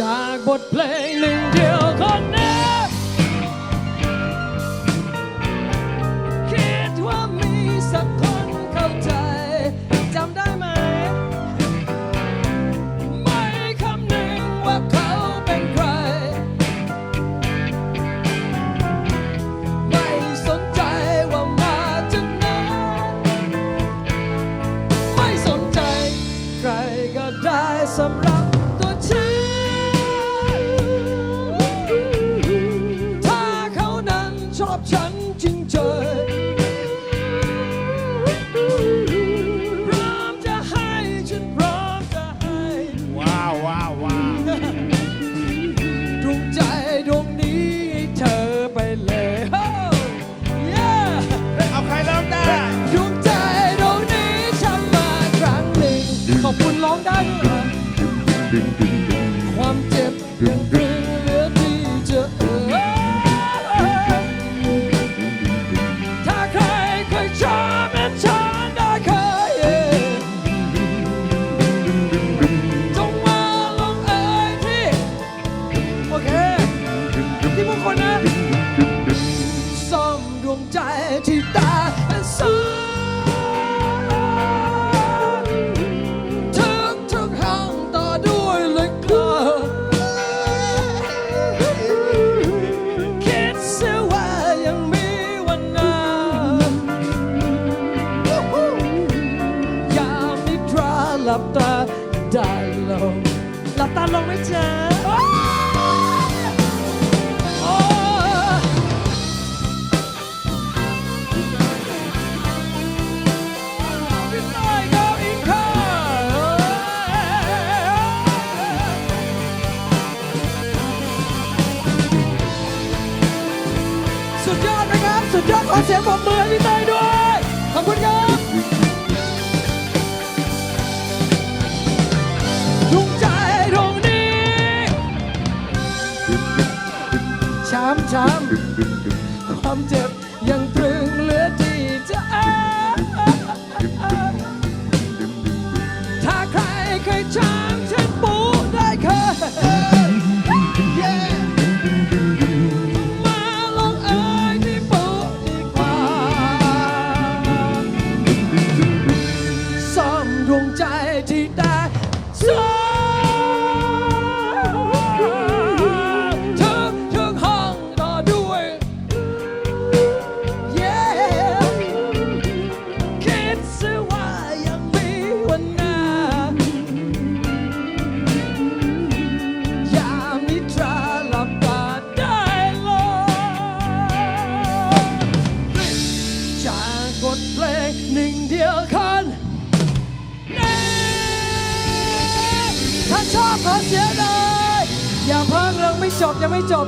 จากบทเพลงหนึ่งเดียวคนนี้คิดว่ามีสักคนเข้าใจจำได้ไหม ไม่คำนึงว่าเขาเป็นใคร ไม่สนใจว่ามาจากไหนไม่สนใจ ใครก็ได้สำ ใจ พร้อมจะให้ ฉันพร้อมจะให้ ว้าวว้าวว้าวดวงใจดวงนี้ให้เธอไปเลยโอ้ yeah เอาใครร้องได้ดวงใจดวงนี้ฉันมาครั้งหนึ่งขอบคุณร้องได้ด้วยเหรอความเจ็บยัง ลับตาได้ลงหลับตาลงไหมจ๊ะโอ้พี่ต้อยก็อีกครั้งสุดยอดไหมครับ สุดยอดขอเสียงปรบมือ ช้ำช้ำความเจ็บยังตรึงเหลือที่จะอ้าถ้าใครเคยช้ำฉันปูได้เคยมาลองเอ่ยที่ปูดีกว่าซ่อมดวงใจที่แตกสล ชอบขอเสียงหน่อยอย่าเพิ่งเรื่องไม่จบยังไม่จบ